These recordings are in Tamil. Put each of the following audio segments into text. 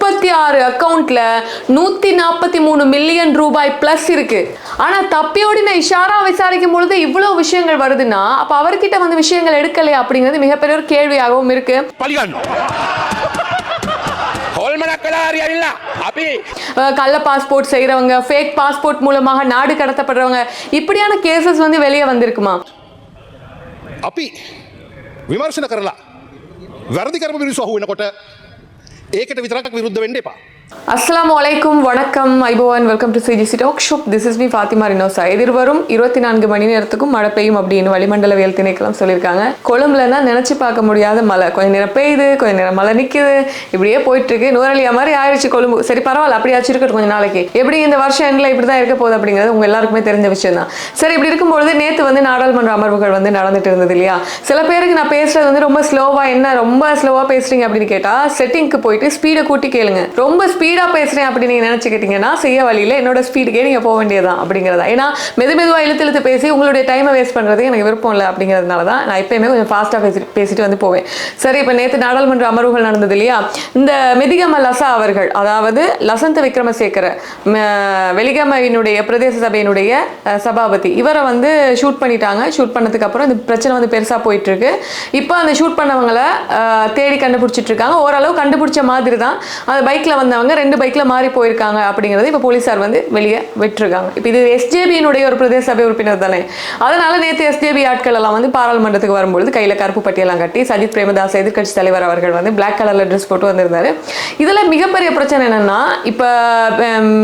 முப்பத்தி ஆறு அக்கவுண்ட்ல நூத்தி நாற்பத்தி மூணு மில்லியன் ரூபாய் பிளஸ் இருக்கு ஆனா தப்பியோடின இஷாரா விசாரிக்கும் பொழுது இவ்வளவு விஷயங்கள் வருதுன்னா அப்ப அவர்கிட்ட வந்து விஷயங்கள் எடுக்கலையா அப்படிங்கிறது மிகப்பெரிய ஒரு கேள்வியாகவும் இருக்கு පලිගන්න. හොල්මනක් කලා හරි ඇවිල්ලා අපි அஹ் கள்ள பாஸ்போர்ட் செய்றவங்க ஃபேக் பாஸ்போர்ட் மூலமாக நாடு கடத்தப்படுறவங்க இப்படியான கேசஸ் வந்து வெளியே வந்திருக்குமா අපි විමර්ශන කරලා වැරදි කරම මිනිස්සු අහු වෙනකොට ඒකට විතරක් විරුද්ධ වෙන්න එපා. அஸ்லாம் வலைக்கும் வணக்கம் ஐபோவன் welcome to CGC talk show this is me Fathima Rinosa எதிர்வரும் இருபத்தி நான்கு மணி நேரத்துக்கும் மழை பெய்யும் அப்படின்னு வளிமண்டலவியல் திணைக்களம் சொல்லியிருக்காங்க. கொழும்புலன்னா நினைச்சு பார்க்க முடியாத மழை. கொஞ்ச நேரம் பெய்யுது கொஞ்ச நேரம் மழை நிற்குது இப்படியே போயிட்டு இருக்கு நூறலியா மாதிரி ஆயிடுச்சு கொழும்பு. சரி பரவாயில்ல அப்படியாச்சும் இருக்கட்டும் கொஞ்சம் நாளைக்கு. எப்படி இந்த வருஷம் எண்ணில் இப்படி தான் இருக்க போகுது அப்படிங்கிறது உங்க எல்லாருக்குமே தெரிஞ்ச விஷயம் தான் சரி இப்படி இருக்கும்பொழுது நேற்று வந்து நாடாளுமன்ற அமர்வுகள் வந்து நடந்துட்டு இருந்தது இல்லையா? சில பேருக்கு நான் பேசுறது வந்து ரொம்ப ஸ்லோவாக என்ன ரொம்ப ஸ்லோவாக பேசுறீங்க அப்படின்னு கேட்டால் செட்டிங்க்கு போயிட்டு ஸ்பீடை கூட்டி கேளுங்க. ரொம்ப ஸ்பீடாக பேசுகிறேன் அப்படி நீங்கள் நினச்சிக்கிட்டிங்கன்னா செய்ய வழியில என்னோட ஸ்பீடுக்கே நீங்கள் போக வேண்டியதான் அப்படிங்கிறதா. ஏன்னா மெது மெதுவாக இழுத்து இழுத்து பேசி உங்களுடைய டைமை வேஸ்ட் பண்ணுறது எனக்கு விருப்பம் இல்லை அப்படிங்கிறதுனால தான் நான் எப்பயுமே கொஞ்சம் ஃபாஸ்ட்டாக பேசி பேசிட்டு வந்து போவேன். சரி இப்போ நேற்று நாடாளுமன்ற அமர்வுகள் நடந்தது இல்லையா? இந்த மெதிகம லசா அவர்கள் அதாவது லசந்த விக்ரமசேகர ம, வெலிகமையினுடைய பிரதேச சபையினுடைய சபாபதி இவரை வந்து ஷூட் பண்ணிட்டாங்க. ஷூட் பண்ணதுக்கு அப்புறம் இந்த பிரச்சனை வந்து பெருசாக போயிட்டு இருக்கு இப்போ அந்த ஷூட் பண்ணவங்களை தேடி கண்டுபிடிச்சிட்டு இருக்காங்க. ஓரளவு கண்டுபிடிச்ச மாதிரி தான் அந்த பைக்கில் வந்தவங்க ரெண்டு பைக்கில் மாறி போயிருக்காங்க அப்படிங்கிறது இப்போ போலீஸார் வந்து வெளியே விட்டுருக்காங்க. இப்போ இது எஸ்ஜேபியினுடைய ஒரு பிரதேச சபை உறுப்பினர் தானே. அதனால நேற்று எஸ்ஜேபி ஆட்கள் எல்லாம் வந்து பாராளுமன்றத்துக்கு வரும்பொழுது கையில் கருப்பு பட்டியெல்லாம் கட்டி சஜித் பிரேமதாஸ் எதிர்கட்சி தலைவர் அவர்கள் வந்து பிளாக் கலர்ல ட்ரெஸ் போட்டு வந்திருந்தாரு. இதில் மிகப்பெரிய பிரச்சனை என்னன்னா இப்போ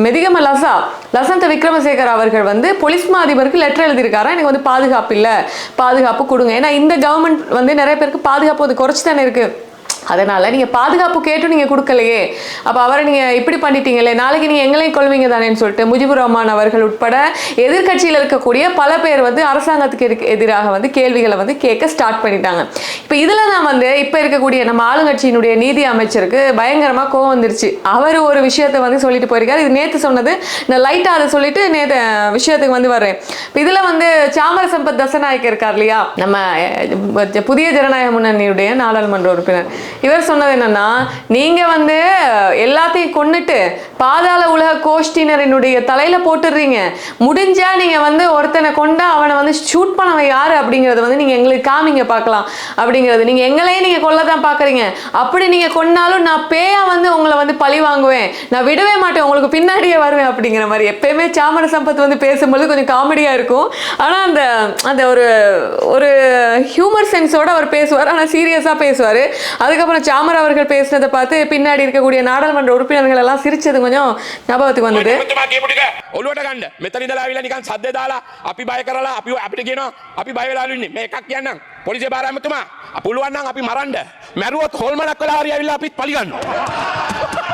மெதிகம லசா லசந்த விக்ரமசேகர் அவர்கள் வந்து போலீஸ் மா அதிபருக்கு லெட்டர் எழுதியிருக்காரா? எனக்கு வந்து பாதுகாப்பு இல்லை. பாதுகாப்பு கொடுங்க. ஏன்னா இந்த கவர்மெண்ட் வந்து நிறைய பேருக்கு பாதுகாப்பு வந்து குறைச்சி தானே இருக்குது அதனால நீங்க பாதுகாப்பு கேட்டு நீங்கள் கொடுக்கலையே. அப்போ அவரை நீங்கள் இப்படி பண்ணிட்டீங்களே நாளைக்கு நீங்கள் எங்களையும் கொள்வீங்க தானேன்னு சொல்லிட்டு முஜிபுர் ரஹ்மான் அவர்கள் உட்பட எதிர்க்கட்சியில் இருக்கக்கூடிய பல பேர் வந்து அரசாங்கத்துக்கு எதிர்க்க- எதிராக வந்து கேள்விகளை வந்து கேட்க ஸ்டார்ட் பண்ணிட்டாங்க. இப்போ இதுல தான் வந்து இப்போ இருக்கக்கூடிய நம்ம ஆளுங்கட்சியினுடைய நீதி அமைச்சருக்கு பயங்கரமாக கோவம் வந்துருச்சு. அவர் ஒரு விஷயத்தை வந்து சொல்லிட்டு போயிருக்காரு. இது நேற்று சொன்னது நான் லைட்டாக அதை சொல்லிட்டு நேற்று விஷயத்துக்கு வந்து வர்றேன். இப்போ இதில் வந்து சாமர சம்பத் தசநாயக் இருக்கார் இல்லையா? நம்ம புதிய ஜனநாயக முன்னணியுடைய நாடாளுமன்ற உறுப்பினர். இவர் சொன்னது என்னன்னா நீங்க வந்து எல்லாத்தையும் கொன்னுட்டு பாதாள உலக கோஷ்டினரினுடைய தலையில போட்டுடுறீங்க. முடிஞ்சா நீங்க வந்து ஒருத்தனை கொண்டு அவனை வந்து ஷூட் பண்ணவன் யாரு அப்படிங்கறது வந்து நீங்க எங்களுக்கு காமிங்க பார்க்கலாம். அப்படிங்கிறது. நீங்க எங்களையே நீங்க கொல்ல தான் பாக்குறீங்க அப்படி நீங்க கொன்னாலும் நான் பேயா வந்து உங்களை வந்து பழி வாங்குவேன். நான் விடவே மாட்டேன். உங்களுக்கு பின்னாடியே வருவேன் அப்படிங்கிற மாதிரி. எப்பயுமே சாமர சம்பத் வந்து பேசும்போது கொஞ்சம் காமெடியா இருக்கும். ஆனா அந்த அந்த ஒரு ஒரு ஹியூமர் சென்ஸோட அவர் பேசுவார். ஆனா சீரியஸா பேசுவார். அதுக்கப்புறம் சாமர் அவர்கள் பேசுனதை பார்த்து பின்னாடி இருக்கக்கூடிய நாடாளுமன்ற உறுப்பினர்கள் எல்லாம் சிரிச்சது கொஞ்சம் ஞாபகத்துக்கு வந்தது තුමා කියපුටික ඔලුවට ගන්න මෙතනිදලා විල නිකන් සද්ද දාලා අපි බය කරලා අපි අපිට කියනවා අපි බය වෙලා ඉන්නේ මේ එකක් කියන්නම් පොලිසිය බාරාමතුමා පුළුවන් නම් අපි මරන්න මැරුවොත් හොල්මනක් කළා හරි ඇවිල්ලා අපිත් පලිගන්නවා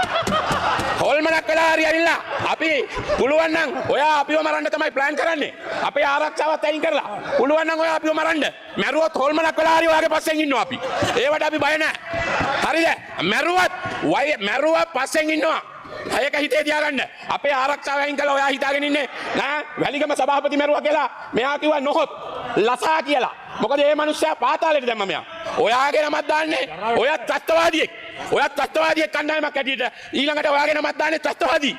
හොල්මනක් කළා හරි ඇවිල්ලා අපි පුළුවන් නම් ඔයා අපිව මරන්න තමයි ප්ලෑන් කරන්නේ. අපේ ආරක්ෂාවත් අයින් කරලා. පුළුවන් නම් ඔයා අපිව මරන්න. මැරුවොත් හොල්මනක් කළා හරි ඔයාගේ පස්සෙන් ඉන්නවා අපි. ඒවට අපි බය නැහැ. හරිද? මැරුවත් වය මැරුව පස්සෙන් ඉන්නවා. ඒක හිතේ තියාගන්න. අපේ ආරක්ෂාව අයින් කළා ඔයා හිතාගෙන ඉන්නේ. නෑ වැලිගම සභාපති මැරුවා කියලා මෙයා කිව්වා නොහොත් ලසා කියලා. මොකද ඒ මිනිස්සයා පාතාලෙට දැම්ම මෙයා. ඔයාගේ නමක් දාන්නේ ඔයත් ත්‍ස්තවාදියෙක් ඔයත් ත්‍ස්තවාදියෙක් කණ්ඩායමක් හැටියට ඊළඟට ඔයාගේ නමක් දාන්නේ ත්‍ස්තවාදී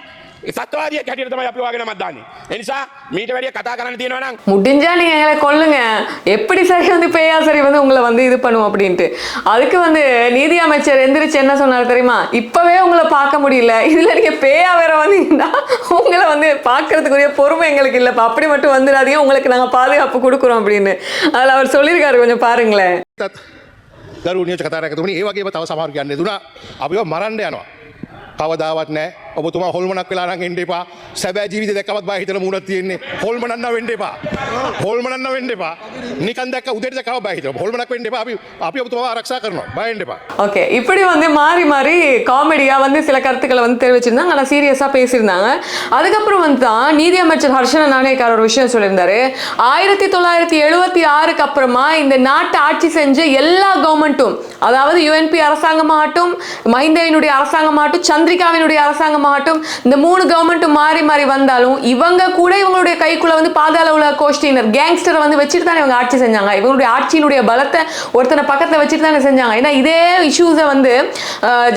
සත්වාදියෙක් හැටියට තමයි අපි ඔයාගේ නමක් දාන්නේ ඒ නිසා මීට වැඩිය කතා කරන්න තියෙනවා නම් முடிஞ்சா நீங்க எங்களை கொல்லுங்க எப்படி சரி வந்து பேயா சரி வந்து உங்களை வந்து இது பண்ணுவோம் அப்படின்ட்டு அதுக்கு வந்து நீதி அமைச்சர் எந்திரிச்சு என்ன சொன்னார் தெரியுமா இப்பவே உங்களை பார்க்க முடியல இதுல நீங்க பேயா வேற வந்தீங்கன்னா உங்களை வந்து பார்க்கறதுக்குரிய பொறுமை எங்களுக்கு இல்லப்பா அப்படி மட்டும் வந்துடாதீங்க உங்களுக்கு நாங்க பாதுகாப்பு கொடுக்குறோம் அப்படின்னு அதுல அவர் சொல்லியிருக்காரு கொஞ்சம் பாருங்களேன் තත් දරු නියෝජ කතාරැකතුමනි ඒ වගේ තව සමහර කියන්න දුනා. අපිව මරන්න යනවා. කවදාවත් නෑ. ඔබතුමා හොල්මනක් වෙලා නම් එන්න එපා සැබෑ ජීවිත දැක්කවත් බය හිතන මුණක් තියෙන්නේ හොල්මනන්න වෙන්න එපා හොල්මනන්න වෙන්න එපා නිකන් දැක්ක උදේට දැක්කව බය හිතන හොල්මනක් වෙන්න එපා අපි අපි ඔබතුමාව ආරක්ෂා කරනවා බය වෙන්න එපා ஓகே இப்படி வந்து மாறி மாறி காமெடியா வந்து சில கருத்துக்களை வந்து தெரிவிச்சிருந்தாங்க ஆனால் சீரியஸாக பேசியிருந்தாங்க அதுக்கப்புறம் வந்து தான் நீதி அமைச்சர் ஹர்ஷன நாணயக்கார் ஒரு விஷயம் சொல்லியிருந்தாரு ஆயிரத்தி தொள்ளாயிரத்தி எழுபத்தி ஆறுக்கு அப்புறமா இந்த நாட்டை ஆட்சி செஞ்ச எல்லா கவர்மெண்ட்டும் அதாவது யுஎன்பி அரசாங்கமாகட்டும் மஹிந்தவினுடைய அரசாங்கமாகட்டும் சந்திரிகாவினுடைய அரசாங்கமாகட்டும் அரசாங்கமாகட்டும் இந்த மூணு கவர்மெண்ட்டும் மாறி மாறி வந்தாலும் இவங்க கூட இவங்களுடைய கைக்குள்ள வந்து பாதாள உள்ள கோஷ்டினர் கேங்ஸ்டரை வந்து வச்சுட்டு தானே இவங்க ஆட்சி செஞ்சாங்க. இவங்களுடைய ஆட்சியினுடைய பலத்தை ஒருத்தனை பக்கத்தில் வச்சுட்டு தானே செஞ்சாங்க. ஏன்னா இதே இஷ்யூஸை வந்து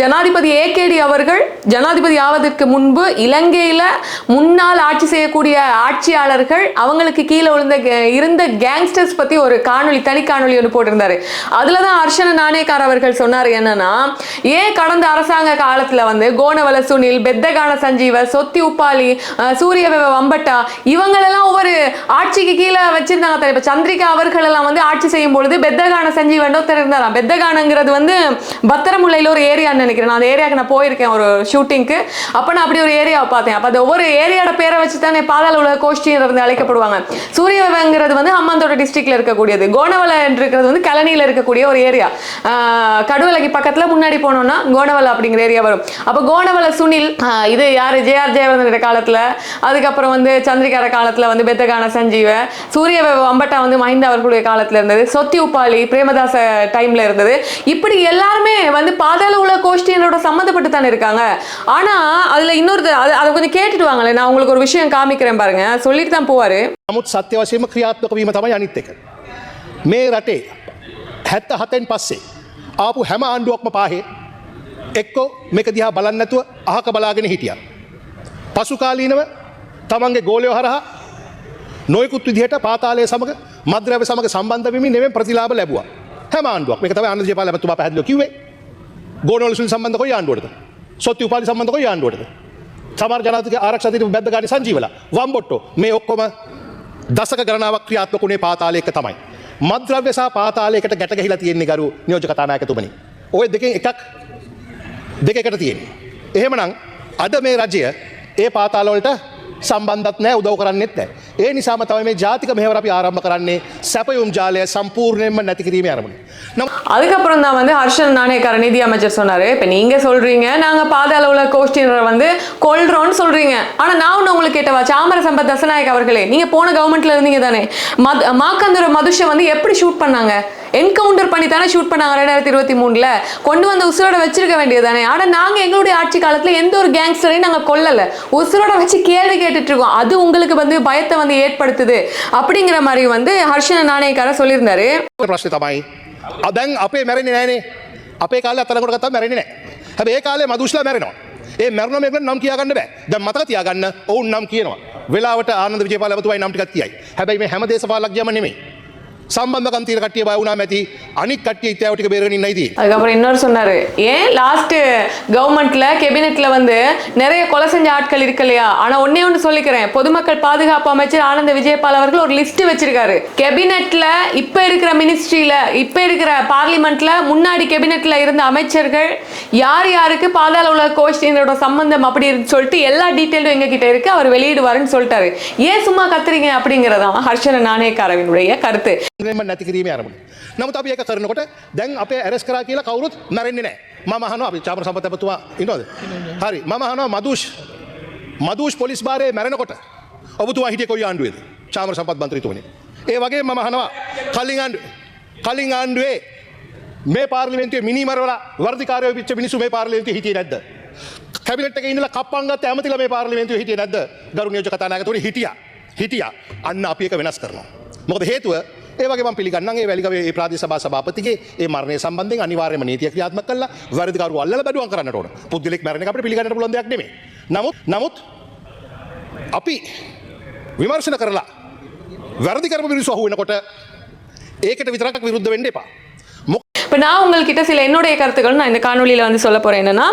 ஜனாதிபதி ஏகேடி அவர்கள் ஜனாதிபதி ஆவதற்கு முன்பு இலங்கையில முன்னால் ஆட்சி செய்யக்கூடிய ஆட்சியாளர்கள் அவங்களுக்கு கீழே விழுந்த இருந்த கேங்ஸ்டர்ஸ் பத்தி ஒரு காணொளி தனி காணொளி ஒன்று போட்டிருந்தாரு. அதுல தான் அர்ஷன நாணயக்கார் அவர்கள் சொன்னார் என்னன்னா ஏன் கடந்த அரசாங்க காலத்தில் வந்து கோணவல சுனில் பெத்தகான சஞ்சீவர் சொத்தி உப்பாலி சூரியவ சூரிய வம்பட்டா இவங்களெல்லாம் ஒவ்வொரு ஆட்சிக்கு கீழே வச்சிருந்தாங்க இப்போ சந்திரிகா அவர்கள் எல்லாம் வந்து ஆட்சி செய்யும் பொழுது பெத்தகான சஞ்சீவன் ஒருத்தர் இருந்தாராம். பெத்தகானங்கிறது வந்து பத்திரமுல்லையில் ஒரு ஏரியான்னு நினைக்கிறேன். நான் அந்த ஏரியாவுக்கு நான் போயிருக்கேன் ஒரு ஷூட்டிங்க்கு. அப்போ நான் அப்படி ஒரு ஏரியாவை பார்த்தேன். அப்போ அந்த ஒவ்வொரு ஏரியாவோட பேரை வச்சு தானே பாதாள உலக கோஷ்டின்றது அழைக்கப்படுவாங்க. சூரியவங்கிறது வந்து ஹம்மாந்தோட டிஸ்ட்ரிக்ட்ல இருக்கக்கூடியது. கோணவலை இருக்கிறது வந்து கலனியில் இருக்கக்கூடிய ஒரு ஏரியா. கடுவலைக்கு பக்கத்தில் முன்னாடி போனோம்னா கோணவல அப்படிங்கிற ஏரியா வரும். அப்போ கோணவல சுனில் இது யார் ஜேஆர் ஜெயவர்தனோட காலத்தில் அதுக்கப்புறம் வந்து சந்திரிகார காலத்தில் வந்து பெத்தகான சஞ்சீவ சூரிய அம்பட்டா வந்து மஹிந்த அவர்களுடைய காலத்தில் இருந்தது சொத்தி உப்பாலி பிரேமதாச டைம்ல இருந்தது இப்படி எல்லாருமே வந்து பாதாள உலக கோஷ்டியனோட சம்மந்தப்பட்டு தானே இருக்காங்க ஆனா அதுல இன்னொரு அது அதை கொஞ்சம் கேட்டுட்டு வாங்களேன் நான் உங்களுக்கு ஒரு விஷயம் காமிக்கிறேன் பாருங்க சொல்லிட்டு தான் போவாரு නමුත් සත්‍ය වශයෙන්ම ක්‍රියාත්මක වීම තමයි අනිත් එක. මේ රටේ හැත්ත හතෙන් පස්සේ ආපු හැම ආණ්ඩුවක්ම පාහේ එක්කෝ මේක දිහා බලන්න නැතුව අහක බලාගෙන හිටියා. පසුකාලීනව තමන්ගේ ගෝලයෝ හරහා නොයෙකුත් විදිහට පාතාලය සමග මද්‍රව්‍ය සමග සම්බන්ධ වෙමින් නෙවෙයි ප්‍රතිලාභ ලැබුවා. හැම ආණ්ඩුවක් මේක තමයි ආනන්ද ජයපාල මහත්මයා පැහැදිලිව කිව්වේ. ගෝනවලසුන් සම්බන්ධ කොයි ආණ්ඩුවටද? සොත්ති උපාලි සම්බන්ධ කොයි ආණ්ඩුවටද? සමහර ජනාධිපති ආරක්ෂක අධිපති බද්දගාඩි සංජීවලා වම්බොට්ටෝ මේ ඔක්කොම දසක ගණනාවක් ක්‍රියාත්මක වුණේ පාතාලය එක තමයි. මද්‍රව්‍ය සහ පාතාලයකට ගැට ගැහිලා තියෙන්නේ ගරු නියෝජක කතානායකතුමනි. ওই දෙකෙන් එකක් දෙකකට තියෙන. එහෙමනම් අද මේ රජය ඒ පාතාලවලට සම්බන්ධත් නෑ උදව් කරන්නෙත් නෑ. ඒ නිසාම තමයි මේ ජාතික මෙහවර අපි ආරම්භ කරන්නේ සැපයුම් ජාලය සම්පූර්ණයෙන්ම නැති කිරීම අරමුණ. නම් அதுக்கப்புறம் தான் வந்து ஹர்ஷன் நாணயக்கார நிதி அமைச்சர் சொன்னாரு இப்ப நீங்க சொல்றீங்க நாங்க பாதாள உலக கோஷ்டினரை வந்து கொல்றோம்னு சொல்றீங்க ஆனா நான் ஒண்ணு உங்களுக்கு கேட்டவா சாமர சம்பத் தசநாயக் அவர்களே நீங்க போன கவர்மெண்ட்ல இருந்தீங்க தானே மத் மாக்கந்துர மதுஷை வந்து எப்படி ஷூட் பண்ணாங்க என்கவுண்டர் பண்ணி தானே ஷூட் பண்ணாங்க ரெண்டாயிரத்தி இருபத்தி மூணுல கொண்டு வந்த உசுரோட வச்சிருக்க வேண்டியதானே ஆனா நாங்க எங்களுடைய ஆட்சி காலத்துல எந்த ஒரு கேங்ஸ்டரையும் நாங்க கொல்லல உசுரோட வச்சு கேள்வி கேட்டுட்டு இருக்கோம் அது உங்களுக்கு வந்து பயத்தை வந்து ஏற்படுத்துது அப்படிங்கிற மாதிரி வந்து ஹர்ஷன நாணயக்கார சொல்லியிருந்தாரு ප්‍රශ්න තමයි. අදැන් අපේ මැරෙන නෑනේ අපේ කාල අතරකොට කතා මැරෙන නෑ හැබ ඒ කාලේ මදුෂ්ලා මැරෙනවා ඒ මැරණ මේක නම් කියගන්න බෑ දැ මතක තියාගන්න ඔවුන් නම් කියනවා වෙලාවට ආනද විජපාලතුවයි නම්ටිකත් කියයි හැබැයි මේ හැම சம்பந்தகம் தீர கட்டிய உணாம மேத்தி அணிக் கட்டியை தேவட்டுக்கு பேரு நீ அதுக்கப்புறம் இன்னொரு சொன்னாரு ஏன் லாஸ்ட் கவர்மெண்ட்ல கேபினெட்ல வந்து நிறைய கொலை செஞ்ச ஆட்கள் இருக்கு இல்லையா ஆனா ஒன்னே ஒன்று சொல்லிக்கிறேன். பொதுமக்கள் பாதுகாப்பு அமைச்சர் ஆனந்த விஜயபால் அவர்கள் ஒரு லிஸ்ட் வச்சிருக்காரு. கேபினெட்ல இப்ப இருக்கிற மினிஸ்ட்ரியில இப்ப இருக்கிற பார்லிமெண்ட்ல முன்னாடி கேபினெட்ல இருந்த அமைச்சர்கள் யார் யாருக்கு பாதாள உலக கோஷ்டியினரோட சம்பந்தம் அப்படி சொல்லிட்டு எல்லா டீட்டெயிலும் எங்க கிட்ட இருக்கு. அவர் வெளியிடுவாருன்னு சொல்லிட்டாரு. ஏன் சும்மா கத்துறீங்க அப்படிங்கறதான் ஹர்ஷன காரவினுடைய கருத்து. ම නැති කිරීම අරමුණ. නමුත් අපි ඒක කරනකොට දැන් අපේ ඇරස් කරා කියලා කවුරුත් මැරෙන්නේ නෑ මම හන අපි චාපර සම්පතපතුවා ඉනොද. හරි මම හනවා මදුෂ් මදුෂ් පොලිස් බාරය මැරෙනකොට ඔබතුවා හිටිය කොයි ආණ්ඩුවේද චාමර සම්පත් බන්ත්‍රතුවනි. ඒ වගේ මම හනවා කලින් ආණ්ඩු කලින් ආණ්ඩුවේ මේ පාර්ලිමෙන්තුවේ මිනිමරවල වර්ධකාරය පිච්ච මිනිසු මේ පාර්ලිමෙන්තුවේ හිටියේ නැද්ද? කැබිනට් එකේ ඉඳලා කප්පංගත් ඇමතිලා මේ පාර්ලිමේන්තුවේ හිටියේ නැද්ද? ගරු නියෝජක කතානායකතුමනි හිටියා. හිටියා. අන්න අපි ඒක වෙනස් කරනවා. මොකද හේතුව ඒවගේ පිළිගන්න වැලිකේ ප්‍රාති සබා සභාපතිගේ ඒ මරණය සම්බන්ධ අනිවාර්යම නීතිය ක්‍රියාත්ම කළ. වැරදිකරු අල්ල බැඩුවන් කරන්නට ඕන. පුද්ලෙක් මරණ අපට පිළිගන්න ලොදක් නෙමේ නමුත් නමුත් අපි විමර්ශන කරලා වැරදි කරපු මිනිස්සු අහු වෙනකොට ඒකට විතරක් විරුද්ධ වෙන්න එපා. இப்போ நான் உங்கள்கிட்ட சில என்னுடைய கருத்துக்கள் நான் இந்த காணொலியில் வந்து சொல்ல போகிறேன் என்னென்னா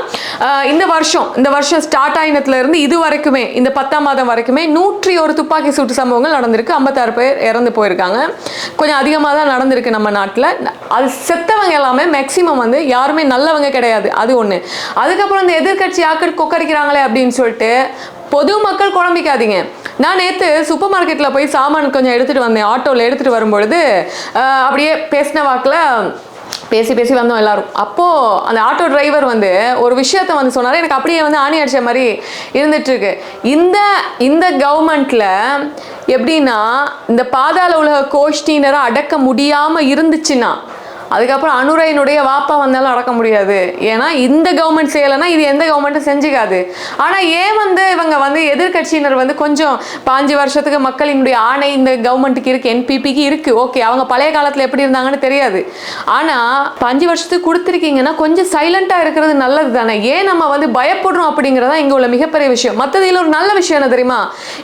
இந்த வருஷம் இந்த வருஷம் ஸ்டார்ட் ஆயினத்துலேருந்து இது வரைக்குமே இந்த பத்தாம் மாதம் வரைக்குமே நூற்றி ஒரு துப்பாக்கி சூட்டு சம்பவங்கள் நடந்திருக்கு. ஐம்பத்தாறு பேர் இறந்து போயிருக்காங்க. கொஞ்சம் அதிகமாக தான் நடந்திருக்கு நம்ம நாட்டில். அது செத்தவங்க எல்லாமே மேக்சிமம் வந்து யாருமே நல்லவங்க கிடையாது. அது ஒன்று அதுக்கப்புறம் இந்த எதிர்கட்சி ஆக்கள் கொக்கரிக்கிறாங்களே அப்படின்னு சொல்லிட்டு பொதுமக்கள் குழம்பிக்காதீங்க. நான் நேற்று சூப்பர் மார்க்கெட்டில் போய் சாமான் கொஞ்சம் எடுத்துகிட்டு வந்தேன். ஆட்டோவில் எடுத்துகிட்டு வரும்பொழுது அப்படியே பேசின வாக்கில் பேசி பேசி வந்தோம் எல்லாரும். அப்போது அந்த ஆட்டோ டிரைவர் வந்து ஒரு விஷயத்த வந்து சொன்னார். எனக்கு அப்படியே வந்து ஆணி அடிச்ச மாதிரி இருந்துட்டு இருக்கு இந்த இந்த கவர்மெண்ட்ல எப்படின்னா இந்த பாதாள உலக கோஷ்டினரை அடக்க முடியாமல் இருந்துச்சுன்னா அதுக்கப்புறம் அனுரையினுடைய வாப்பா வந்தாலும் அடக்க முடியாது. ஏன்னா இந்த கவர்மெண்ட் செய்யலைன்னா இது எந்த கவர்மெண்ட்டும் செஞ்சுக்காது. ஆனால் ஏன் வந்து இவங்க வந்து எதிர்க்கட்சியினர் வந்து கொஞ்சம் பாஞ்சு வருஷத்துக்கு மக்களினுடைய ஆணை இந்த கவர்மெண்ட்டுக்கு இருக்குது என்பிபிக்கு இருக்குது ஓகே அவங்க பழைய காலத்தில் எப்படி இருந்தாங்கன்னு தெரியாது. ஆனால் பஞ்சு வருஷத்துக்கு கொடுத்துருக்கீங்கன்னா கொஞ்சம் சைலண்ட்டாக இருக்கிறது நல்லது தானே ஏன் நம்ம வந்து பயப்படுறோம் அப்படிங்கிறதா இங்கே உள்ள மிகப்பெரிய விஷயம். மற்றது இதில் ஒரு நல்ல விஷயம் என்ன தெரியுமா?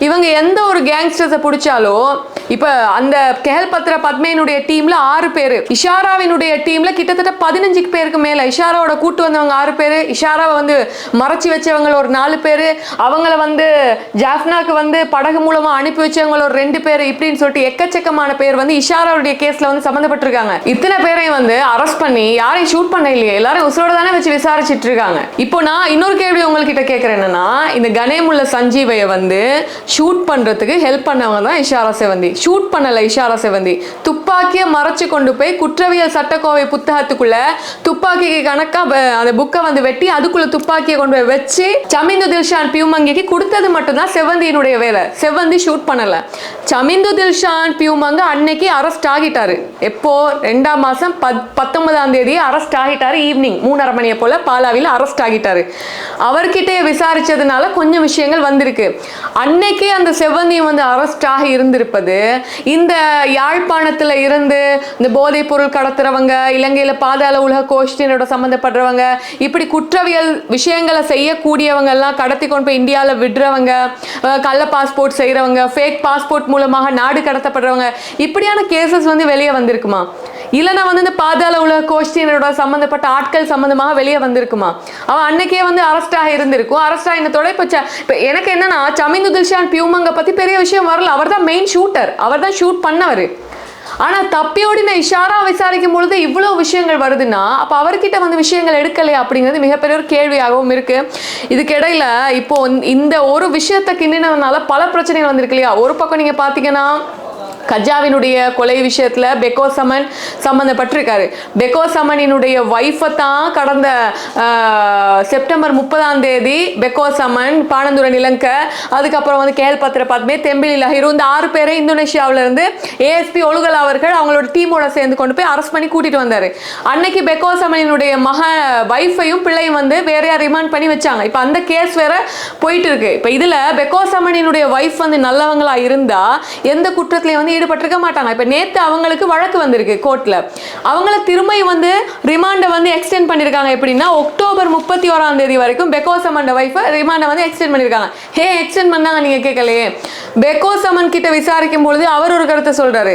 இவங்க எந்த ஒரு கேங்ஸ்டர்ஸை பிடிச்சாலும் இப்போ அந்த கெஹல் பத்ர பத்மையினுடைய டீமில் ஆறு பேர் இஷாராவினுடைய டீம்ல கிட்டத்தட்ட பதினஞ்சு பேருக்கு மேல இஷாராவோட கூட்டு வந்தவங்க ஆறு பேர். இஷாராவை வந்து மறைச்சு வச்சவங்க ஒரு நாலு பேர். அவங்கள வந்து ஜாஃப்னாக்கு வந்து படகு மூலமா அனுப்பி வச்சவங்க ஒரு ரெண்டு பேர் இப்படின்னு சொல்லிட்டு எக்கச்சக்கமான பேர் வந்து இஷாராவுடைய கேஸ்ல வந்து சம்மந்தப்பட்டிருக்காங்க. இத்தனை பேரையும் வந்து அரெஸ்ட் பண்ணி யாரையும் ஷூட் பண்ண இல்லையே. எல்லாரும் உசுரோட தானே வச்சு விசாரிச்சிட்டு இருக்காங்க. இப்போ நான் இன்னொரு கேள்வி உங்ககிட்ட கேட்கறேன் என்னன்னா இந்த கணேமுள்ள சஞ்சீவையை வந்து ஷூட் பண்றதுக்கு ஹெல்ப் பண்ணவங்க தான் இஷாரா செவந்தி. ஷூட் பண்ணல இஷாரா செவந்தி. துப்பாக்கியை மறைச்சு கொண்டு போய் குற்றவியல் சட்டக்கோவை புத்தகத்துக்குள்ள துப்பாக்கிக்கு கணக்கா அந்த புக்கை வந்து வெட்டி அதுக்குள்ள துப்பாக்கியை கொண்டு போய் வச்சு சமிந்து தில்ஷான் பியூமங்கிக்கு கொடுத்தது மட்டும்தான் செவந்தியினுடைய வேலை. செவந்தி ஷூட் பண்ணல. சமிந்து தில்ஷான் பியூமங்க அன்னைக்கு அரெஸ்ட் ஆகிட்டாரு. எப்போ? ரெண்டாம் மாசம் பத் பத்தொன்பதாம் தேதி அரெஸ்ட் ஆகிட்டாரு ஈவினிங் மூணரை மணியை போல பாலாவில் அரெஸ்ட் ஆகிட்டாரு. அவர்கிட்டயே விசாரிச்சதுனால கொஞ்சம் விஷயங்கள் வந்திருக்கு. அன்னைக்கே அந்த செவந்தி வந்து அரெஸ்ட் ஆகி இருந்திருப்பது இந்த யாழ்ப்பாணத்தில் இருந்து இந்த போதைப் பொருள் கடத்துறவங்க இலங்கையில் பாதாள உலக கோஷ்டினோட சம்மந்தப்படுறவங்க இப்படி குற்றவியல் விஷயங்களை செய்யக்கூடியவங்க எல்லாம் கடத்தி கொண்டு போய் இந்தியாவில் விடுறவங்க கள்ள பாஸ்போர்ட் செய்கிறவங்க ஃபேக் பாஸ்போர்ட் மூலமாக நாடு கடத்தப்படுறவங்க இப்படியான கேசஸ் வந்து வெளியே வந்திருக்குமா? இல்லைன்னா வந்து இந்த பாதாள உலக கோஷ்டினோட சம்மந்தப்பட்ட ஆட்கள் சம்மந்தமாக வெளியே வந்திருக்குமா? அவன் அன்னைக்கே வந்து அரெஸ்ட் இருந்திருக்கும். அரெஸ்ட் ஆகினத்தோட இப்போ இப்போ எனக்கு என்னன்னா சமிந்து தில்ஷான் பியூமங்க பற்றி பெரிய விஷயம் வரல. அவர் தான் மெயின் ஷூட்டர் அவர் தான் ஷூட் பண்ணவர். ஆனால் தப்பியோடி நான் இஷாரா விசாரிக்கும் பொழுது இவ்வளோ விஷயங்கள் வருதுன்னா அப்போ அவர்கிட்ட வந்து விஷயங்கள் எடுக்கலையா அப்படிங்கிறது மிகப்பெரிய ஒரு கேள்வியாகவும் இருக்குது இதுக்கிடையில் இப்போ இந்த- ஒரு விஷயத்தை கிண்டினதுனால பல பிரச்சனைகள் வந்திருக்கு இல்லையா? ஒரு பக்கம் நீங்கள் பார்த்தீங்கன்னா கஜாவினுடைய கொலை விஷயத்துல பெக்கோ சமன் சம்மந்தப்பட்டிருக்காரு பெக்கோ சமனினுடைய ஒய்ஃபை தான் கடந்த செப்டம்பர் முப்பதாம் தேதி பெக்கோ சமன் பானந்துர நிலங்க அதுக்கப்புறம் வந்து கேள்பத்திர பத்மே தெம்பிலி லஹிரு இந்த ஆறு பேரை இந்தோனேஷியாவிலேருந்து ஏஎஸ்பி ஒழுகல் அவர்கள் அவங்களோட டீமோட சேர்ந்து கொண்டு போய் அரெஸ்ட் பண்ணி கூட்டிட்டு வந்தாரு. அன்னைக்கு பெக்கோ சமனினுடைய மக வைஃபையும் பிள்ளையும் வந்து வேற யார் ரிமாண்ட் பண்ணி வச்சாங்க. இப்போ அந்த கேஸ் வேற போயிட்டு இருக்கு. இப்போ இதுல பெக்கோ சமனினுடைய ஒய்ஃப் வந்து நல்லவங்களா இருந்தா எந்த குற்றத்திலையும் வந்து ஈடுபட்டிருக்க மாட்டாங்க. இப்போ நேற்று அவங்களுக்கு வழக்கு வந்திருக்கு கோர்ட்ல. அவங்கள திரும்ப வந்து ரிமாண்டை வந்து எக்ஸ்டெண்ட் பண்ணியிருக்காங்க எப்படின்னா அக்டோபர் முப்பத்தி ஓராம் தேதி வரைக்கும் பெக்கோ சமன் ஒய்ஃபை ரிமாண்டை வந்து எக்ஸ்டெண்ட் பண்ணிருக்காங்க. ஹே எக்ஸ்டெண்ட் பண்ணாங்க நீங்க கேட்கலையே. பெக்கோ சமன் கிட்ட விசாரிக்கும் பொழுது அவர் ஒரு கருத்தை சொல்றாரு.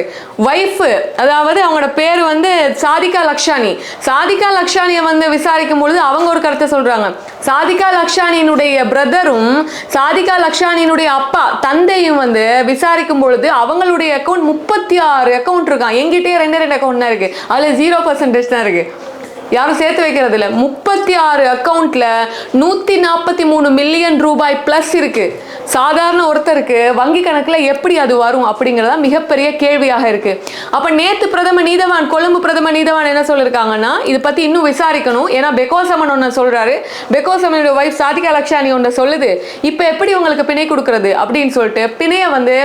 ஒய்ஃப் அதாவது அவங்களோட பேர் வந்து சாதிகா லக்ஷானி சாதிகா லக்ஷானியை வந்து விசாரிக்கும் பொழுது அவங்க ஒரு கருத்தை சொல்றாங்க. சாதிகா லக்ஷானியினுடைய பிரதரும் சாதிகா லக்ஷானியினுடைய அப்பா தந்தையும் வந்து விசாரிக்கும் பொழுது அவங்களுடைய அக்கௌண்ட் முப்பத்தி ஆறு அக்கௌண்ட் இருக்கான் எங்கிட்டே ரெண்டு ரெண்டு அக்கௌண்ட் தான் இருக்கு. அதுல ஜீரோ பர்சன்டேஜ் தான் இருக்கு. யாரும் சேர்த்து வைக்கிறது இல்லை. முப்பத்தி ஆறு அக்கௌண்ட்ல நூத்தி நாற்பத்தி மூணு மில்லியன் ரூபாய் பிளஸ் இருக்கு. சாதாரண ஒருத்தருக்கு வங்கி கணக்கில் எப்படி அது வரும் அப்படிங்கிறதா மிகப்பெரிய கேள்வியாக இருக்கு. அப்ப நேத்து பிரதம நீதவான் கொழும்பு பிரதம நீதவான் என்ன சொல்லிருக்காங்கன்னா இதை பத்தி இன்னும் விசாரிக்கணும். ஏன்னா பெக்கோசமன் ஒன்று சொல்றாரு. பெக்கோசமனோட ஒய்ஃப் சாதிகா லக்ஷானி ஒன்று சொல்லுது. இப்போ எப்படி உங்களுக்கு பிணை கொடுக்கறது அப்படின்னு சொல்லிட்டு பிணையை வந்து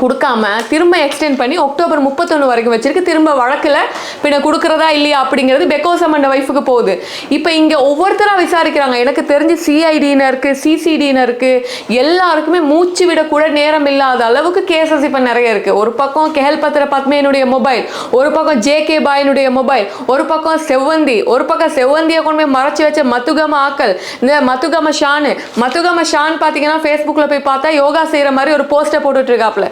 கொடுக்காம திரும்ப எக்ஸ்டெண்ட் பண்ணி அக்டோபர் முப்பத்தொன்று வரைக்கும் வச்சிருக்கு. திரும்ப வழக்கில் பின்ன கொடுக்குறதா இல்லையா அப்படிங்கிறது பெக்கோசமண்ட ஒய்ஃபுக்கு போகுது. இப்போ இங்கே ஒவ்வொருத்தராக விசாரிக்கிறாங்க. எனக்கு தெரிஞ்சு சிஐடின்னு இருக்குது சிசிடின்னு இருக்குது எல்லாருக்குமே மூச்சு விடக்கூட நேரம் இல்லாத அளவுக்கு கேசஸ் இப்போ நிறைய இருக்குது ஒரு பக்கம் கெஹல் பத்திர பத்மையினுடைய மொபைல் ஒரு பக்கம் ஜேகே பாயினுடைய மொபைல் ஒரு பக்கம் செவ்வந்தி ஒரு பக்கம் செவ்வந்தியை கொண்டு போய் மறைச்சி வச்ச மத்துகம ஆக்கள் இந்த மத்துகம ஷானு மத்துகம ஷான் பார்த்தீங்கன்னா ஃபேஸ்புக்கில் போய் பார்த்தா யோகா செய்கிற மாதிரி ஒரு போஸ்டை போட்டுட்ருக்காப்ல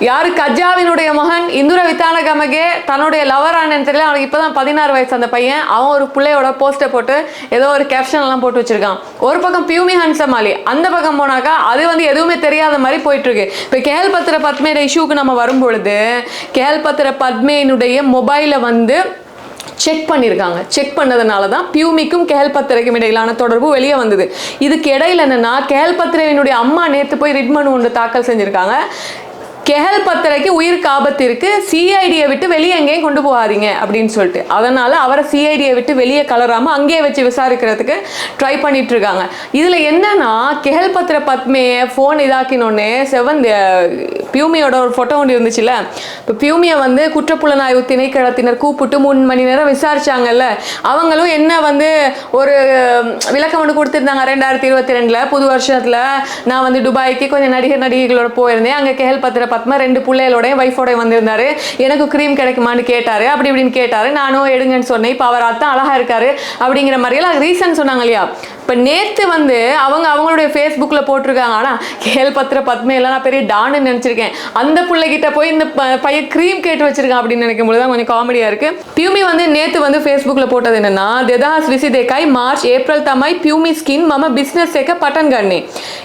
யாரு கஜாவினுடைய மகன் இந்துர வித்தான கமகே தன்னுடைய லவர் ஆனேன்னு தெரியல அவனுக்கு இப்பதான் பதினாறு வயசு அந்த பையன். அவன் ஒரு பிள்ளையோட போஸ்டர் போட்டு ஏதோ ஒரு கேப்ஷன் எல்லாம் போட்டு வச்சிருக்கான். ஒரு பக்கம் பியூமி ஹன்சமாலி அந்த பக்கம் போனாக்கா அது வந்து எதுவுமே தெரியாத மாதிரி போயிட்டு இருக்கு இப்போ கேல் பத்திர இஷ்யூக்கு நம்ம வரும்பொழுது கேல் பத்திர பத்மையினுடைய மொபைலை வந்து செக் பண்ணியிருக்காங்க செக் பண்ணதுனால தான் பியூமிக்கும் கேல் பத்திரைக்கும் இடையிலான தொடர்பு வெளியே வந்தது. இதுக்கு இடையில என்னன்னா கேல் பத்திரையினுடைய அம்மா நேற்று போய் ரிட்மனு ஒன்று தாக்கல் செஞ்சிருக்காங்க. கெஹல் பத்திரைக்கு உயிருக்கு ஆபத்து இருக்கு சிஐடியை விட்டு வெளியே எங்கேயும் கொண்டு போகாதீங்க அப்படின்னு சொல்லிட்டு. அதனால அவரை சிஐடியை விட்டு வெளியே கலராம அங்கேயே வச்சு விசாரிக்கிறதுக்கு ட்ரை பண்ணிட்டு இருக்காங்க இதுல என்னன்னா கெஹல் பத்திர பத்மையை ஃபோன் இதாக்கினோடனே செவந்த் பியூமியோட ஒரு ஃபோட்டோ ஒன்று இருந்துச்சுல்ல? இப்போ பியூமியை வந்து குற்றப்புலனாய்வு திணைக்களத்தினர் கூப்பிட்டு மூணு மணி நேரம் விசாரிச்சாங்கல்ல? அவங்களும் என்ன வந்து ஒரு விளக்கம் ஒன்று கொடுத்துருந்தாங்க ரெண்டாயிரத்தி இருபத்தி ரெண்டில் புது வருஷத்தில் நான் வந்து துபாய்க்கு கொஞ்சம் நடிகர் நடிகைகளோட போயிருந்தேன். அங்கே கெஹல் பத்திர பத்மா ரெண்டு பிள்ளைகளோடையும் ஒய்ஃபோடையும் வந்திருந்தாரு. எனக்கு க்ரீம் கிடைக்குமான்னு கேட்டாரு. அப்படி இப்படின்னு கேட்டாரு. நானும் எடுங்கன்னு சொன்னேன். இப்போ அவர் அத்தான் அழகா இருக்காரு. அப்படிங்கிற மாதிரியெல்லாம் ரீசன் சொன்னாங்க இல்லையா? இப்போ நேற்று வந்து அவங்க அவங்களுடைய ஃபேஸ்புக்கில் போட்டிருக்காங்க ஆனால் கேஎல் பத்திர பத்மையெல்லாம் நான் பெரிய டான்னு நினச்சிருக்கேன் அந்த பிள்ளைகிட்ட போய் இந்த ப- பையன் க்ரீம் கேட்டு வச்சிருக்கான் அப்படின்னு நினைக்கும் போது தான் கொஞ்சம் காமெடியாக இருக்கு பியூமி வந்து நேற்று வந்து ஃபேஸ்புக்கில் போட்டது என்னன்னா දෙදහස් විසි දෙකයි මාර්ච් ඒප්‍රල් තමයි පියමි ස්කින් මම බිස්නස් එක පටන් ගන්නේ.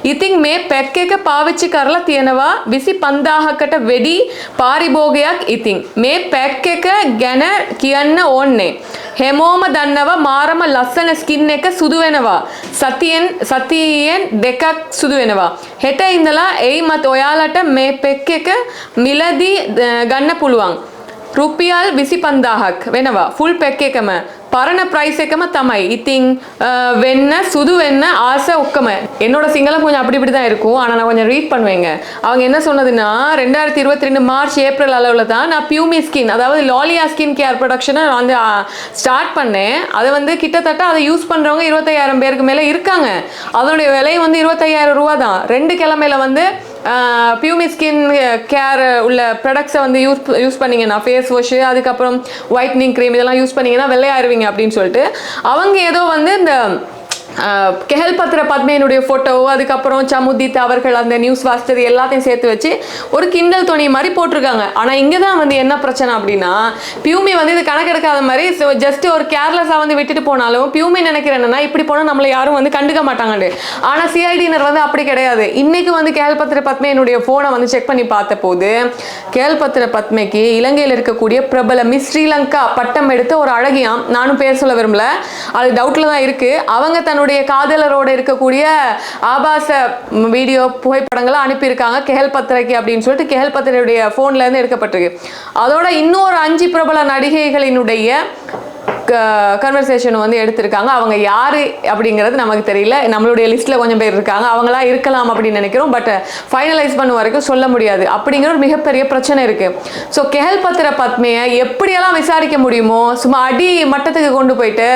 ඉතින් මේ පැක් එක පාවිච්චි කරලා තියෙනවා විසි පන්දාහකට වෙඩි පාරිභෝගයක් ඉතින්. මේ පැක් එක ගැන කියන්න ඕන්නේ. හෙමෝම දන්නවා මාරම ලස්සන ස්කින් එක සුදු වෙනවා. සතියෙන් සතියෙන් දෙකක් සුදු වෙනවා. හෙට ඉඳලා එයි මත ඔයාලට මේ පෙක් එක මිලදී අ, ගන්න පුළුවන්. රුපියල් විසි පන්දාහක් වෙනවා ෆුල් පැක් එකම පරණ ப்ரைஸ் එකම තමයි ඉතින් அஹ், வெண்ண சுது வெண்ண ஆசை ஒக்கம என்னோட சிங்களம் கொஞ்சம் அப்படி இப்படி தான் இருக்கும் ஆனால் நான் கொஞ்சம் ரீட் பண்ணுவேங்க அவங்க என்ன சொன்னதுன்னா ரெண்டாயிரத்தி இருபத்தி ரெண்டு மார்ச் ஏப்ரல் அளவில் தான் நான் பியூமி ஸ்கின் அதாவது லாலியா ஸ்கின் கேர் ப்ரொடக்ஷனை வந்து ஸ்டார்ட் பண்ணேன் அதை வந்து கிட்டத்தட்ட அதை யூஸ் பண்ணுறவங்க இருபத்தையாயிரம் பேருக்கு மேலே இருக்காங்க அதனுடைய விலை வந்து இருபத்தையாயிரம் ரூபா தான் ரெண்டு கிழமையில வந்து பியூமி ஸ்கின் கேர் உள்ள ப்ராடக்ட்ஸை வந்து யூஸ் யூஸ் பண்ணீங்கன்னா ஃபேஸ் வாஷு அதுக்கப்புறம் ஒயிட்னிங் க்ரீம் இதெல்லாம் யூஸ் பண்ணிங்கன்னா வெள்ளையாயிருவீங்க அப்படின்னு சொல்லிட்டு அவங்க ஏதோ வந்து இந்த கெஹல் பத்திர பத்மையினுடைய ஃபோட்டோவோ அதுக்கப்புறம் சமுதித் அவர்கள் அந்த நியூஸ் வாசித்தது எல்லாத்தையும் சேர்த்து வச்சு ஒரு கிண்டல் துணி மாதிரி போட்டிருக்காங்க. ஆனால் இங்கே தான் வந்து என்ன பிரச்சனை அப்படின்னா பியூமி வந்து இது கணக்கெடுக்காத மாதிரி ஜஸ்ட் ஒரு கேர்லெஸ்ஸாக வந்து விட்டுட்டு போனாலும் பியூமி நினைக்கிறேன் என்னன்னா இப்படி போனால் நம்மளை யாரும் வந்து கண்டுக்க மாட்டாங்கண்டு. ஆனால் சிஐடினர் வந்து அப்படி கிடையாது. இன்னைக்கு வந்து கேள்பத்திர பத்மையினுடைய ஃபோனை வந்து செக் பண்ணி பார்த்த போது கேள்பத்திர பத்மைக்கு இலங்கையில் இருக்கக்கூடிய பிரபல மிஸ் ஸ்ரீலங்கா பட்டம் எடுத்த ஒரு அழகியாம் நானும் பேர் சொல்ல விரும்பல அது டவுட்டில் தான் இருக்குது அவங்க தன் தன்னுடைய காதலரோட இருக்கக்கூடிய ஆபாச வீடியோ புகைப்படங்களை அனுப்பியிருக்காங்க. கெஹல் பத்திரைக்கு அப்படின்னு சொல்லிட்டு கெஹல் பத்திரையுடைய ஃபோன்ல இருந்து எடுக்கப்பட்டிருக்கு. அதோட இன்னொரு அஞ்சு பிரபல நடிகைகளினுடைய கன்வர்சேஷன் வந்து எடுத்திருக்காங்க. அவங்க யார் அப்படிங்கிறது நமக்கு தெரியல. நம்மளுடைய லிஸ்ட்டில் கொஞ்சம் பேர் இருக்காங்க. அவங்களா இருக்கலாம் அப்படின்னு நினைக்கிறோம். பட் ஃபைனலைஸ் பண்ண வரைக்கும் சொல்ல முடியாது. அப்படிங்கிற ஒரு மிகப்பெரிய பிரச்சனை இருக்குது ஸோ கெஹல் பத்திர பத்மையை எப்படியெல்லாம் விசாரிக்க முடியுமோ சும்மா அடி மட்டத்துக்கு கொண்டு போயிட்டு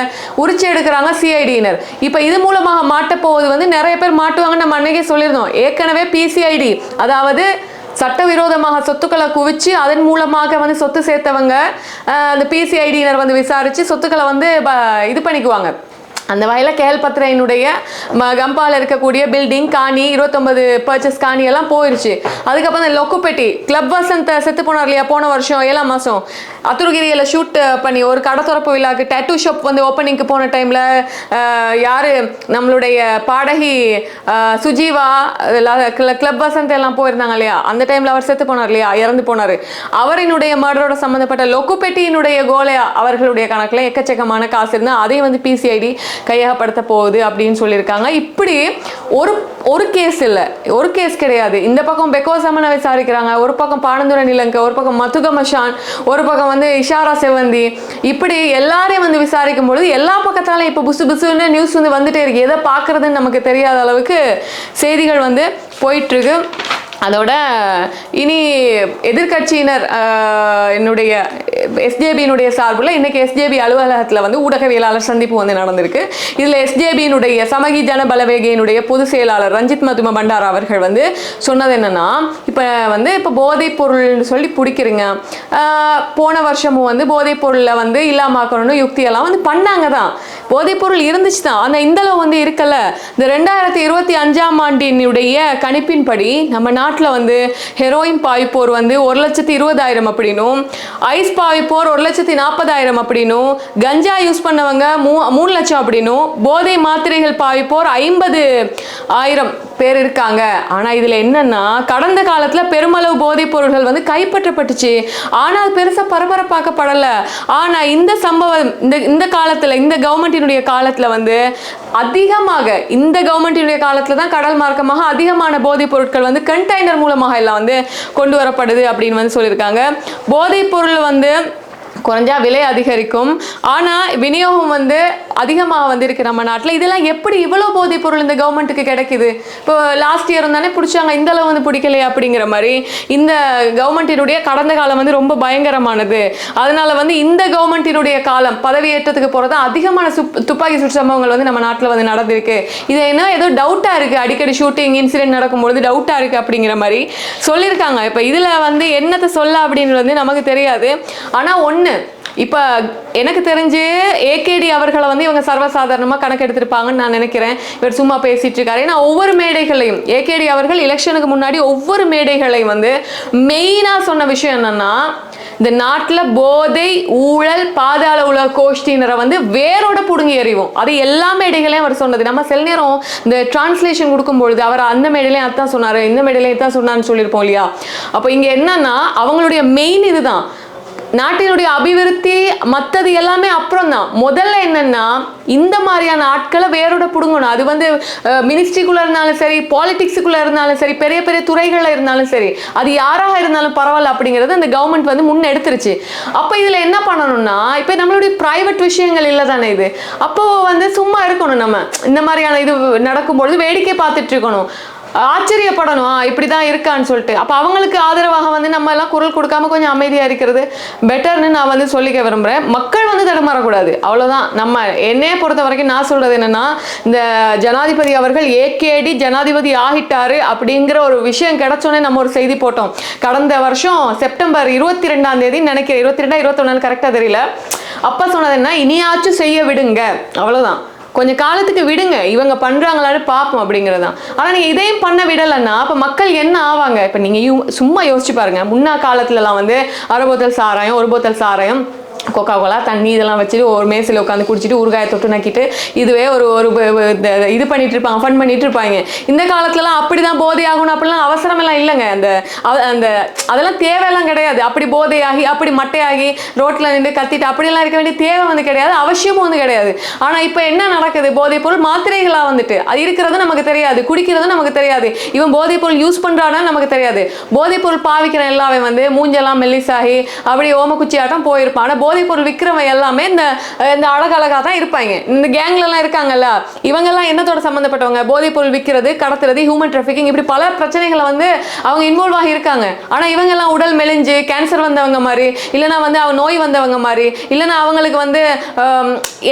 உரிச்சு எடுக்கிறாங்க சிஐடியினர் இப்போ இது மூலமாக மாட்டப்போவது வந்து நிறைய பேர் மாட்டுவாங்கன்னு நம்ம அன்னைக்கே சொல்லியிருந்தோம். ஏற்கனவே பிசிஐடி அதாவது சட்டவிரோதமாக சொத்துக்களை குவிச்சு அதன் மூலமாக வந்து சொத்து சேர்த்தவங்க அந்த பிசிஐடியினர் வந்து விசாரித்து சொத்துக்களை வந்து ப- இது பண்ணிக்குவாங்க. அந்த வகையில் கேஎல் பத்ரையினுடைய ம கம்பால இருக்கக்கூடிய பில்டிங் காணி இருபத்தொன்பது பர்ச்சேஸ் காணி எல்லாம் போயிருச்சு. அதுக்கப்புறம் இந்த லொக்குப்பெட்டி கிளப் வசந்த் செத்து போனார் இல்லையா போன வருஷம் ஏழாம் மாதம் அத்துருகிரியில் ஷூட் பண்ணி ஒரு கடை திறப்பு விழாக்கு டேட்டூ ஷாப் வந்து ஓப்பனிங்க்கு போன டைமில் யார் நம்மளுடைய பாடகி சுஜீவா கிளப் வசந்த் எல்லாம் போயிருந்தாங்க இல்லையா அந்த டைமில் அவர் செத்து போனார் இல்லையா இறந்து போனார். அவரினுடைய மர்டரோட சம்மந்தப்பட்ட லொக்குப்பெட்டியினுடைய கோலையா அவர்களுடைய கணக்கில் எக்கச்சக்கமான காசு இருந்தால் அதையும் வந்து பிசிஐடி கையகப்படுத்த போகுது அப்படின்னு சொல்லியிருக்காங்க. இப்படி ஒரு ஒரு கேஸ் இல்லை. ஒரு கேஸ் கிடையாது. இந்த பக்கம் பெக்கோ சமனை விசாரிக்கிறாங்க ஒரு பக்கம் பானந்துர நிலங்க ஒரு பக்கம் மத்துக மஷான் ஒரு பக்கம் வந்து இஷாரா செவந்தி இப்படி எல்லாரையும் வந்து விசாரிக்கும் பொழுது எல்லா பக்கத்தாலும் இப்போ புசு புசுன்னு நியூஸ் வந்து வந்துட்டே இருக்கு. எதை பார்க்குறதுன்னு நமக்கு தெரியாத அளவுக்கு செய்திகள் வந்து போயிட்டுருக்கு அதோட இனி எதிர்க்கட்சியினர் என்னுடைய எஸ்ஜேபியினுடைய சார்பில் இன்றைக்கி எஸ்ஜேபி அலுவலகத்தில் வந்து ஊடகவியலாளர் சந்திப்பு வந்து நடந்திருக்கு. இதில் எஸ்ஜேபியினுடைய சமகி ஜன பலவேகையினுடைய பொதுச் செயலாளர் ரஞ்சித் மதும பண்டாரா அவர்கள் வந்து சொன்னது என்னென்னா இப்போ வந்து இப்போ போதைப் பொருள்னு சொல்லி பிடிக்கிறீங்க. போன வருஷமும் வந்து போதைப் பொருளை வந்து இல்லாமாக்கணும்னு யுக்தியெல்லாம் வந்து பண்ணாங்க தான். போதைப்பொருள் இருந்துச்சு தான் ஆனால் இந்த அளவு வந்து இருக்கல. இந்த ரெண்டாயிரத்தி இருபத்தி அஞ்சாம் ஆண்டினுடைய கணிப்பின்படி நம்ம நாட்டில் வந்து ஹெரோயின் பாய்ப்போர் வந்து ஒரு லட்சத்தி இருபதாயிரம் அப்படின்னும் ஐஸ் பாய்ப்போர் ஒரு லட்சத்தி நாற்பதாயிரம் அப்படின்னும் கஞ்சா யூஸ் பண்ணவங்க மூ மூணு லட்சம் அப்படின்னும் போதை மாத்திரைகள் பாய்ப்போர் ஐம்பது ஆயிரம் பேர் இருக்காங்க. ஆனால் இதில் என்னன்னா கடந்த காலத்தில் பெருமளவு போதைப் பொருள்கள் வந்து கைப்பற்றப்பட்டுச்சு. ஆனால் பெருசாக பரபரப்பாக்கப்படலை. ஆனால் இந்த சம்பவம் இந்த இந்த காலத்தில் இந்த கவர்மெண்ட்டினுடைய காலத்தில் வந்து அதிகமாக இந்த கவர்மெண்ட்டினுடைய காலத்தில் தான் கடல் மார்க்கமாக அதிகமான போதைப் பொருட்கள் வந்து கண்டெய்னர் மூலமாக எல்லாம் வந்து கொண்டு வரப்படுது அப்படின்னு வந்து சொல்லியிருக்காங்க. போதைப் பொருள் வந்து குறைஞ்சா விலை அதிகரிக்கும். ஆனால் விநியோகம் வந்து அதிகமாக வந்திருக்கு நம்ம நாட்டில். இதெல்லாம் எப்படி இவ்வளோ போதைப் பொருள் இந்த கவர்மெண்ட்டுக்கு கிடைக்குது? இப்போ லாஸ்ட் இயர் தானே பிடிச்சாங்க இந்த அளவு வந்து பிடிக்கலையே அப்படிங்கிற மாதிரி இந்த கவர்மெண்ட்டினுடைய கடந்த காலம் வந்து ரொம்ப பயங்கரமானது. அதனால வந்து இந்த கவர்மெண்ட்டினுடைய காலம் பதவியேற்றத்துக்கு போகிறது அதிகமான சுப் துப்பாக்கி சுட்டு சம்பவங்கள் வந்து நம்ம நாட்டில் வந்து நடந்திருக்கு. இது என்ன ஏதோ டவுட்டாக இருக்குது அடிக்கடி ஷூட்டிங் இன்சிடென்ட் நடக்கும்பொழுது டவுட்டாக இருக்குது அப்படிங்கிற மாதிரி சொல்லியிருக்காங்க. இப்போ இதில் வந்து என்னத்தை சொல்ல அப்படின்னு வந்து நமக்கு தெரியாது. ஆனால் ஒன்று இப்போ எனக்கு தெரிஞ்சு ஏகேடி அவர்களை வந்து இவங்க சர்வசாதாரணமாக கணக்கெடுத்திருப்பாங்கன்னு நான் நினைக்கிறேன். இவர் சும்மா பேசிட்டு இருக்காரு ஏன்னா ஒவ்வொரு மேடைகளையும் ஏகேடி அவர்கள் எலெக்ஷனுக்கு முன்னாடி ஒவ்வொரு மேடைகளையும் வந்து மெயினாக சொன்ன விஷயம் என்னன்னா இந்த நாட்டில் போதை ஊழல் பாதாள உலக கோஷ்டினரை வந்து வேரோட பிடுங்கி எறிவோம். அது எல்லா மேடைகளையும் அவர் சொன்னது. நம்ம சில நேரம் இந்த டிரான்ஸ்லேஷன் கொடுக்கும்பொழுது அவர் அந்த மேடையிலையும் அதான் சொன்னார் இந்த மேடையிலையும் தான் சொன்னான்னு சொல்லியிருப்போம் இல்லையா? அப்போ இங்கே என்னன்னா அவங்களுடைய மெயின் இதுதான். நாட்டினுடைய அபிவிருத்தி மற்றது எல்லாமே அப்புறம் தான் முதல்ல என்னன்னா இந்த மாதிரியான ஆட்களை வேரோட பிடுங்கணும். அது வந்து மினிஸ்ட்ரிக்குள்ளே இருந்தாலும் சரி பாலிட்டிக்ஸுக்குள்ளே இருந்தாலும் சரி பெரிய பெரிய துறைகளில் இருந்தாலும் சரி அது யாராக இருந்தாலும் பரவாயில்ல அப்படிங்கிறது அந்த கவர்மெண்ட் வந்து முன்னெடுத்துருச்சு அப்போ இதில் என்ன பண்ணணும்னா இப்போ நம்மளுடைய ப்ரைவேட் விஷயங்கள் இல்லை தானே இது? அப்போ வந்து சும்மா இருக்கணும் நம்ம. இந்த மாதிரியான இது நடக்கும்பொழுது வேடிக்கை பார்த்துட்டு இருக்கணும். ஆச்சரியப்படணும். இப்படி தான் இருக்கான்னு சொல்லிட்டு. அப்போ அவங்களுக்கு ஆதரவாக வந்து நம்ம எல்லாம் குரல் கொடுக்காம கொஞ்சம் அமைதியாக இருக்கிறது பெட்டர்னு நான் வந்து சொல்லிக்க விரும்புகிறேன் மக்கள் வந்து தடுமாறக்கூடாது. அவ்வளோதான் நம்ம என்னையை பொறுத்த வரைக்கும் நான் சொல்கிறது என்னன்னா இந்த ஜனாதிபதி அவர்கள் ஏகேடி ஜனாதிபதி ஆகிட்டாரு அப்படிங்கிற ஒரு விஷயம் கிடைச்சோன்னே நம்ம ஒரு செய்தி போட்டோம். கடந்த வருஷம் செப்டம்பர் இருபத்தி ரெண்டாம் தேதி நினைக்கிறேன். இருபத்தி ரெண்டா இருபத்தொன்னு கரெக்டாக தெரியல. அப்போ சொன்னது என்ன? இனியாச்சும் செய்ய விடுங்க. அவ்வளோதான் கொஞ்சம் காலத்துக்கு விடுங்க இவங்க பண்ணுறாங்களான்னு பார்ப்போம் அப்படிங்கிறதான் ஆனால் நீங்கள் இதையும் பண்ண விடலைன்னா அப்போ மக்கள் என்ன ஆவாங்க? இப்போ நீங்கள் சும்மா யோசிச்சு பாருங்கள் முன்னா காலத்துலலாம் வந்து அரை போத்தல் சாராயம் ஒரு போத்தல் சாராயம் கொக்கா கோலா தண்ணி இதெல்லாம் வச்சுட்டு ஒரு மேசையில் உட்காந்து குடிச்சிட்டு ஊறுகாயை தொட்டு நக்கிட்டு இதுவே ஒரு ஒரு இந்த இது பண்ணிட்டு இருப்பாங்க ஃபன் பண்ணிட்டு இருப்பாங்க. இந்த காலத்துலலாம் அப்படி தான் போதை ஆகணும் அப்படிலாம் அவசரம் எல்லாம் இல்லைங்க. அந்த அந்த அதெல்லாம் தேவையெல்லாம் கிடையாது. அப்படி போதையாகி அப்படி மட்டையாகி ரோட்டில் நின்று கத்திட்டு அப்படிலாம் இருக்க வேண்டிய தேவை வந்து கிடையாது. அவசியமும் வந்து கிடையாது. ஆனால் இப்போ என்ன நடக்குது? போதைப் பொருள் மாத்திரைகளாக வந்துட்டு. அது இருக்கிறது நமக்கு தெரியாது. குடிக்கிறது நமக்கு தெரியாது. இவன் போதைப் பொருள் யூஸ் பண்ணுறானா நமக்கு தெரியாது. போதைப் பொருள் பாவிக்கிற எல்லாமே வந்து மூஞ்செல்லாம் மெல்லிசாகி அப்படி ஓமக்குச்சி ஆட்டம் போயிருப்பான் ஆனால் போதைப்பொருள் விற்கிறவங்க எல்லாமே இந்த இந்த அழகழகாக தான் இருப்பாங்க. இந்த கேங்லலாம் இருக்காங்கல்ல இவங்கெல்லாம் என்னத்தோட சம்மந்தப்பட்டவங்க போதைப்பொருள் விற்கிறது கடத்துறது ஹியூமன் டிராஃபிக்கிங் இப்படி பல பிரச்சனைகளை வந்து அவங்க இன்வால்வ் ஆகி இருக்காங்க. ஆனால் இவங்கெல்லாம் உடல் மெலிஞ்சு கேன்சர் வந்தவங்க மாதிரி இல்லைன்னா வந்து அவங்க நோய் வந்தவங்க மாதிரி இல்லைன்னா அவங்களுக்கு வந்து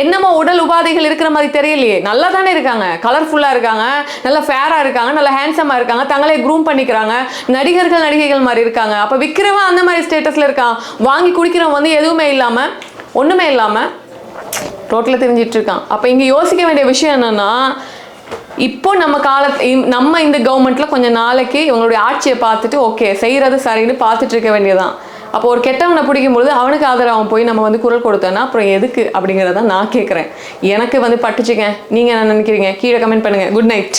என்னமோ உடல் உபாதைகள் இருக்கிற மாதிரி தெரியலையே. நல்லா தானே இருக்காங்க. கலர்ஃபுல்லாக இருக்காங்க. நல்லா ஃபேராக இருக்காங்க. நல்லா ஹேண்ட்ஸமாக இருக்காங்க. தங்களே க்ரூம் பண்ணிக்கிறாங்க. நடிகர்கள் நடிகைகள் மாதிரி இருக்காங்க. அப்போ விற்கிறவன் அந்த மாதிரி ஸ்டேட்டஸில் இருக்கான். வாங்கி குடிக்கிறவன் வந்து எதுவுமே இல்லாமல் ஒன்றுமே இல்லாமல் ரோட்டில் தெரிஞ்சிட்ருக்கான் அப்போ இங்கே யோசிக்க வேண்டிய விஷயம் என்னென்னா இப்போ நம்ம கால நம்ம இந்த கவர்மெண்ட்டில் கொஞ்சம் நாளைக்கு இவங்களுடைய ஆட்சியை பார்த்துட்டு ஓகே செய்கிறது சரின்னு பார்த்துட்டு இருக்க வேண்டியதான் அப்போ ஒரு கெட்டவனை பிடிக்கும்பொழுது அவனுக்கு ஆதரவு அவன் போய் நம்ம வந்து குரல் கொடுத்தோன்னா அப்புறம் எதுக்கு அப்படிங்கிறத நான் கேட்குறேன் எனக்கு வந்து பட்டுச்சுங்க நீங்கள் என்ன நினைக்கிறீங்க? கீழே கமெண்ட் பண்ணுங்க. Good night